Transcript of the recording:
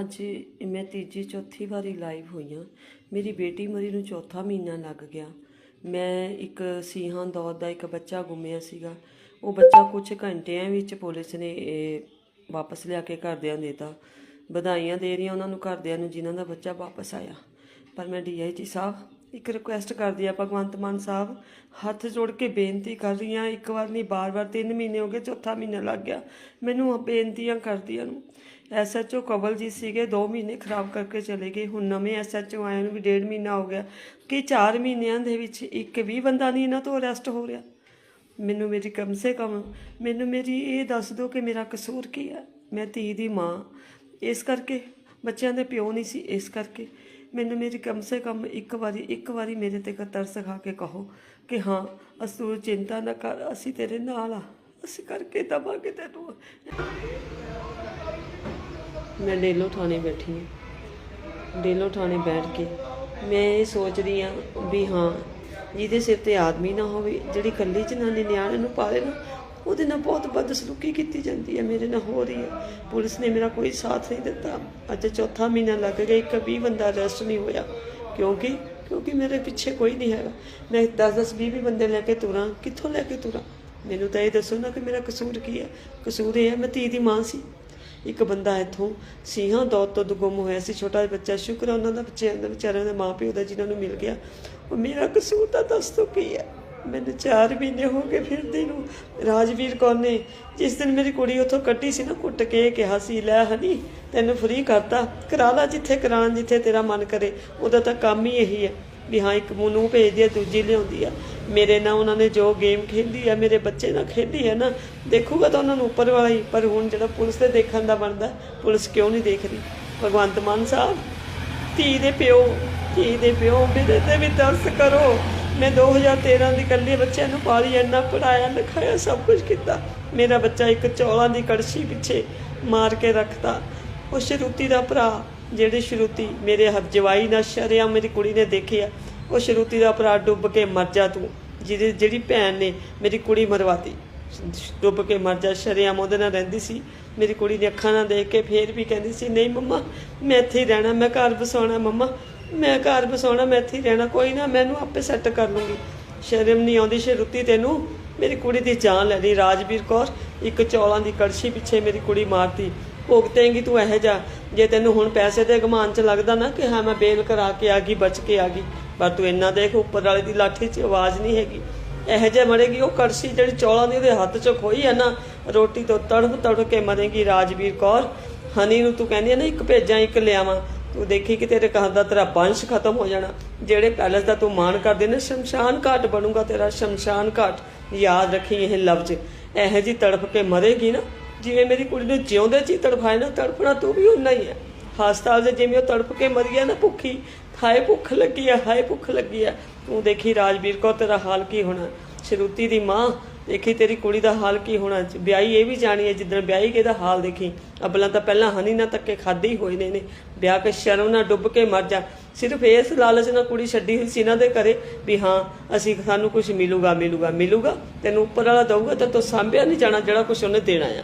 ਅੱਜ ਮੈਂ ਤੀਜੀ ਚੌਥੀ ਵਾਰੀ ਲਾਈਵ ਹੋਈ ਹਾਂ। ਮੇਰੀ ਬੇਟੀ ਮਰੀ ਨੂੰ ਚੌਥਾ ਮਹੀਨਾ ਲੱਗ ਗਿਆ। ਮੈਂ ਇੱਕ ਸੀਹਾਂ ਦੌਦ ਦਾ ਇੱਕ ਬੱਚਾ ਗੁੰਮਿਆ ਸੀਗਾ। ਉਹ ਬੱਚਾ ਕੁਝ ਘੰਟਿਆਂ ਵਿੱਚ ਪੁਲਿਸ ਨੇ ਇਹ ਵਾਪਸ ਲਿਆ ਕੇ ਘਰਦਿਆਂ ਨੂੰ ਦੇਤਾ। ਵਧਾਈਆਂ ਦੇ ਰਹੀਆਂ ਉਹਨਾਂ ਨੂੰ ਘਰਦਿਆਂ ਨੂੰ, ਜਿਨ੍ਹਾਂ ਦਾ ਬੱਚਾ ਵਾਪਸ ਆਇਆ। ਪਰ ਮੈਂ ਡੀਆਈਜੀ ਸਾਹਿਬ ਇੱਕ ਰਿਕੁਐਸਟ ਕਰਦੀ ਆ ਭਗਵੰਤ ਮਾਨ ਸਾਹਿਬ, ਹੱਥ ਜੋੜ ਕੇ ਬੇਨਤੀ ਕਰ ਰਹੀ ਹਾਂ, ਇੱਕ ਵਾਰ ਨਹੀਂ, ਬਾਰ-ਬਾਰ 3 ਮਹੀਨੇ ਹੋ ਗਏ, ਚੌਥਾ ਮਹੀਨਾ ਲੱਗ ਗਿਆ। ਮੈਨੂੰ ਇਹ ਬੇਨਤੀਆਂ ਕਰਦੀਆਂ ਨੂੰ। ਐਸਐਚਓ ਕਵਲਜੀਤ ਸੀਗੇ 2 ਮਹੀਨੇ ਖਰਾਬ ਕਰਕੇ ਚਲੇ ਗਏ। ਹੁਣ ਨਵੇਂ ਐਸਐਚਓ ਆਏ ਨੂੰ ਵੀ ਡੇਢ ਮਹੀਨਾ ਹੋ ਗਿਆ। ਕਿ 4 ਮਹੀਨਿਆਂ ਦੇ ਵਿੱਚ ਇੱਕ ਵੀ ਬੰਦਾ ਨਹੀਂ ਇਹਨਾਂ ਤੋਂ ਅਰੈਸਟ ਹੋ ਰਿਹਾ। ਮੈਨੂੰ ਮੇਰੀ ਕਮ ਸੇ ਕਮ, ਮੈਨੂੰ ਮੇਰੀ ਇਹ ਦੱਸ ਦਿਓ ਕਿ ਮੇਰਾ ਕਸੂਰ ਕੀ ਹੈ ਮੈਂ ਧੀ ਦੀ ਮਾਂ। ਇਸ ਕਰਕੇ ਬੱਚਿਆਂ ਦੇ ਪਿਓ ਨਹੀਂ ਸੀ, ਇਸ ਕਰਕੇ। ਮੈਨੂੰ ਮੇਰੀ ਕਮ ਸੇ ਕਮ ਇੱਕ ਵਾਰੀ ਇੱਕ ਵਾਰੀ ਮੇਰੇ ਤੇ ਤਰਸ ਖਾ ਕੇ ਕਹੋ ਕਿ ਹਾਂ ਅਸੂ ਚਿੰਤਾ ਨਾ ਕਰ, ਅਸੀਂ ਤੇਰੇ ਨਾਲ ਆ। ਅਸੀਂ ਕਰਕੇ ਦਵਾਂਗੇ ਤੈਨੂੰ। ਮੈਂ ਡੇਲੋ ਥਾਣੇ ਬੈਠੀ ਹਾਂ। ਡੇਲੋ ਥਾਣੇ ਬੈਠ ਕੇ ਮੈਂ ਇਹ ਸੋਚ ਰਹੀ ਹਾਂ ਵੀ ਹਾਂ, ਜਿਹਦੇ ਸਿਰ ਤੇ ਆਦਮੀ ਨਾ ਹੋਵੇ, ਜਿਹੜੀ ਕੱਲੀ ਜਨਾਨੀ ਨਿਆਣੇ ਨੂੰ ਪਾਲੇ ਨਾ ਉਹਦੇ ਨਾਲ ਬਹੁਤ ਬਦਸਲੂਕੀ ਕੀਤੀ ਜਾਂਦੀ ਹੈ, ਮੇਰੇ ਨਾਲ ਹੋ ਰਹੀ ਹੈ। ਪੁਲਿਸ ਨੇ ਮੇਰਾ ਕੋਈ ਸਾਥ ਨਹੀਂ ਦਿੱਤਾ। ਅੱਜ ਚੌਥਾ ਮਹੀਨਾ ਲੱਗ ਗਿਆ, ਇੱਕ ਵੀ ਬੰਦਾ ਅਰੈਸਟ ਨਹੀਂ ਹੋਇਆ। ਕਿਉਂਕਿ ਕਿਉਂਕਿ ਮੇਰੇ ਪਿੱਛੇ ਕੋਈ ਨਹੀਂ ਹੈਗਾ। ਮੈਂ 10 10 20 20 ਬੰਦੇ ਲੈ ਕੇ ਤੁਰਾਂ, ਕਿੱਥੋਂ ਲੈ ਕੇ ਤੁਰਾਂ? ਮੈਨੂੰ ਤਾਂ ਇਹ ਦੱਸੋ ਨਾ ਕਿ ਮੇਰਾ ਕਸੂਰ ਕੀ ਹੈ? ਕਸੂਰ ਇਹ ਹੈ, ਮੈਂ ਧੀ ਦੀ ਮਾਂ ਸੀ। ਇੱਕ ਬੰਦਾ ਇੱਥੋਂ ਸੀਹਾਂ ਦੌਦ ਤੋਂ ਗੁੰਮ ਹੋਇਆ ਸੀ, ਛੋਟਾ ਜਿਹਾ ਬੱਚਾ। ਸ਼ੁਕਰ ਹੈ ਉਹਨਾਂ ਦਾ ਬੱਚੇ ਦਾ, ਵਿਚਾਰਿਆਂ ਦੇ ਮਾਪਿਓ ਦਾ ਜਿਨ੍ਹਾਂ ਨੂੰ ਮਿਲ ਗਿਆ। ਉਹ ਮੇਰਾ ਕਸੂਰ ਤਾਂ ਦੱਸ ਦੋ ਕੀ ਹੈ? ਮੈਨੂੰ 4 ਮਹੀਨੇ ਹੋ ਗਏ ਫਿਰਦੀ ਨੂੰ। ਰਾਜਵੀਰ ਕੌਰ ਨੇ ਜਿਸ ਦਿਨ ਮੇਰੀ ਕੁੜੀ ਉੱਥੋਂ ਕੱਟੀ ਸੀ ਨਾ, ਕੁੱਟ ਕੇ ਕਿਹਾ ਸੀ, ਲੈ ਹਨੀ, ਤੈਨੂੰ ਫ੍ਰੀ ਕਰਤਾ। ਕਰਾ ਲਾ ਜਿੱਥੇ, ਕਰਾਉਣ ਜਿੱਥੇ ਤੇਰਾ ਮਨ ਕਰੇ। ਉਹਦਾ ਤਾਂ ਕੰਮ ਹੀ ਇਹੀ ਹੈ ਵੀ ਹਾਂ, ਇੱਕ ਨੂੰ ਭੇਜਦੀ ਆ ਦੂਜੀ ਲਿਆਉਂਦੀ ਆ ਮੇਰੇ ਨਾਲ ਉਹਨਾਂ ਨੇ ਜੋ ਗੇਮ ਖੇਡੀ ਆ ਮੇਰੇ ਬੱਚੇ ਨਾਲ ਖੇਡੀ ਆ ਨਾ, ਦੇਖੂਗਾ ਤਾਂ ਉਹਨਾਂ ਨੂੰ ਉੱਪਰ ਵਾਲਾ ਹੀ। ਪਰ ਹੁਣ ਜਿਹੜਾ ਪੁਲਿਸ ਦੇ ਦੇਖਣ ਦਾ ਬਣਦਾ, ਪੁਲਿਸ ਕਿਉਂ ਨਹੀਂ ਦੇਖ ਰਹੀ ਭਗਵੰਤ ਮਾਨ ਸਾਹਿਬ, ਧੀ ਦੇ ਪਿਓ, ਧੀ ਦੇ ਪਿਓ, ਮੇਰੇ ਤੇ ਵੀ ਤਰਸ ਕਰੋ। ਮੈਂ 2013 ਦੀ ਕੱਲੀ ਬੱਚਿਆਂ ਨੂੰ ਪਾਲੀ ਇੰਨਾ ਪੜਾਇਆ ਲਿਖਾਇਆ, ਸਭ ਕੁਝ ਕੀਤਾ। ਮੇਰਾ ਬੱਚਾ ਇੱਕ ਚੌਲਾਂ ਦੀ ਕੜਛੀ ਪਿੱਛੇ ਮਾਰ ਕੇ ਰੱਖਤਾ। ਉਹ ਸ਼ਰੂਤੀ ਦਾ ਭਰਾ, ਜਿਹੜੇ ਸ਼ਰੂਤੀ ਮੇਰੇ ਹਜਵਾਈ ਨਾਲ ਸ਼ਰਿਆ ਮੇਰੀ ਕੁੜੀ ਨੇ ਦੇਖਿਆ, ਉਹ ਸ਼ਰੂਤੀ ਦਾ ਭਰਾ ਡੁੱਬ ਕੇ ਮਰ ਜਾ ਤੂੰ। ਜਿਹਦੀ, ਜਿਹੜੀ ਭੈਣ ਨੇ ਮੇਰੀ ਕੁੜੀ ਮਰਵਾਤੀ। ਡੁੱਬ ਕੇ ਮਰ ਜਾ ਸ਼ਰਿਆਮ ਉਹਦੇ ਨਾਲ ਰਹਿੰਦੀ ਸੀ। ਮੇਰੀ ਕੁੜੀ ਨੇ ਅੱਖਾਂ ਨਾਲ ਦੇਖ ਕੇ ਫੇਰ ਵੀ ਕਹਿੰਦੀ ਸੀ, ਨਹੀਂ ਮੰਮਾ, ਮੈਂ ਇੱਥੇ ਹੀ ਰਹਿਣਾ, ਮੈਂ ਘਰ ਵਸਾਉਣਾ ਮੰਮਾ। ਮੈਂ ਘਰ ਬਸਾਉਣਾ ਮੈਂ ਇੱਥੇ ਹੀ ਰਹਿਣਾ, ਕੋਈ ਨਾ, ਮੈਨੂੰ ਆਪੇ ਸੈੱਟ ਕਰ ਲੂੰਗੀ। ਸ਼ਰਮ ਨਹੀਂ ਆਉਂਦੀ ਸ਼ਰੂਤੀ ਤੈਨੂੰ? ਮੇਰੀ ਕੁੜੀ ਦੀ ਜਾਨ ਲੈਣੀ ਰਾਜਵੀਰ ਕੌਰ, ਇੱਕ ਚੌਲਾਂ ਦੀ ਕੜਛੀ ਪਿੱਛੇ ਮੇਰੀ ਕੁੜੀ ਮਾਰਤੀ ਭੁਗਤੇਂਗੀ ਤੂੰ ਇਹ ਜਾ ਜੇ ਤੈਨੂੰ ਹੁਣ ਪੈਸੇ ਦੇ ਗਮਾਨ ਚ ਲੱਗਦਾ ਨਾ ਕਿ ਹਾਂ, ਮੈਂ ਬੇਲ ਕਰਾ ਕੇ ਆ ਗਈ, ਬਚ ਕੇ ਆ ਗਈ। ਪਰ ਤੂੰ ਇੰਨਾ ਦੇਖ, ਉੱਪਰ ਵਾਲੇ ਦੀ ਲਾਠੀ 'ਚ ਆਵਾਜ਼ ਨਹੀਂ ਹੈਗੀ। ਇਹ ਜੇ ਮਰੇਗੀ, ਉਹ ਕੜਸ਼ੀ ਜਿਹੜੀ ਚੌਲਾਂ ਦੀ ਉਹਦੇ ਹੱਥ 'ਚ ਖੋਈ ਹੈ ਨਾ, ਰੋਟੀ ਤੋਂ ਤੜਫ ਤੜਫ ਕੇ ਮਰੇਗੀ ਰਾਜਵੀਰ ਕੌਰ। ਹਨੀ ਨੂੰ ਤੂੰ ਕਹਿੰਦੀ ਹੈ ਨਾ, ਇੱਕ ਭੇਜਾਂ, ਇੱਕ ਲਿਆਵਾਂ। ਤੂੰ ਦੇਖੀ ਕਿ ਤੇਰੇ ਘਰ ਦਾ ਤੇਰਾ ਵੰਸ਼ ਖਤਮ ਹੋ ਜਾਣਾ। ਜਿਹੜੇ ਪੈਲਸ ਦਾ ਤੂੰ ਮਾਣ ਕਰਦੇ ਨੇ, ਸ਼ਮਸ਼ਾਨ ਘਾਟ ਬਣੂਗਾ ਤੇਰਾ, ਸ਼ਮਸ਼ਾਨ ਘਾਟ। ਯਾਦ ਰੱਖੀ ਇਹ ਲਫ਼ਜ਼। ਇਹ ਜੀ ਤੜਫ ਕੇ ਮਰੇਗੀ ਨਾ, ਜਿਵੇਂ ਮੇਰੀ ਕੁੜੀ ਨੂੰ ਜਿਉਂਦੇ ਚ ਹੀ ਤੜਫਾਏ ਨਾ, ਤੜਫਣਾ ਤੂੰ ਵੀ ਉਨਾ ਹੀ ਹੈ। ਹਸਪਤਾਲ ਦੇ ਜਿਵੇਂ ਉਹ ਤੜਫ ਕੇ ਮਰ ਗਿਆ ਨਾ ਭੁੱਖੀ, ਹਾਏ ਭੁੱਖ ਲੱਗੀ ਆ ਹਾਏ ਭੁੱਖ ਲੱਗੀ ਆ ਤੂੰ ਦੇਖੀ ਰਾਜਵੀਰ ਕੋ ਤੇਰਾ ਹਾਲ ਕੀ ਹੋਣਾ। ਸ਼ਰੂਤੀ ਦੀ ਮਾਂ ਦੇਖੀ ਤੇਰੀ ਕੁੜੀ ਦਾ ਹਾਲ ਕੀ ਹੋਣਾ ਵਿਆਹੀ ਇਹ ਵੀ ਜਾਣੀ ਹੈ, ਜਿੱਦਣ ਵਿਆਹੀ ਕੇ ਦਾ ਹਾਲ ਦੇਖੀ ਅਬਲਾਂ ਤਾਂ ਪਹਿਲਾਂ ਹਨੀ ਨਾ ਤੱਕੇ ਖਾਦੇ ਹੀ ਹੋਏ ਨੇ ਨੇ। ਵਿਆਹ ਕੇ ਸ਼ਰਮ ਨਾਲ ਡੁੱਬ ਕੇ ਮਰ ਜਾ। ਸਿਰਫ ਇਸ ਲਾਲਚ ਨਾਲ ਕੁੜੀ ਛੱਡੀ ਹੋਈ ਸੀ ਇਹਨਾਂ ਦੇ ਘਰੇ ਵੀ ਹਾਂ, ਅਸੀਂ ਸਾਨੂੰ ਕੁਝ ਮਿਲੂਗਾ ਮਿਲੂਗਾ ਮਿਲੂਗਾ, ਤੈਨੂੰ ਉੱਪਰ ਵਾਲਾ ਦਊਗਾ ਤਾਂ ਤੂੰ ਸਾਂਭਿਆ ਨਹੀਂ ਜਾਣਾ ਜਿਹੜਾ ਕੁਝ ਉਹਨੇ ਦੇਣਾ ਆ।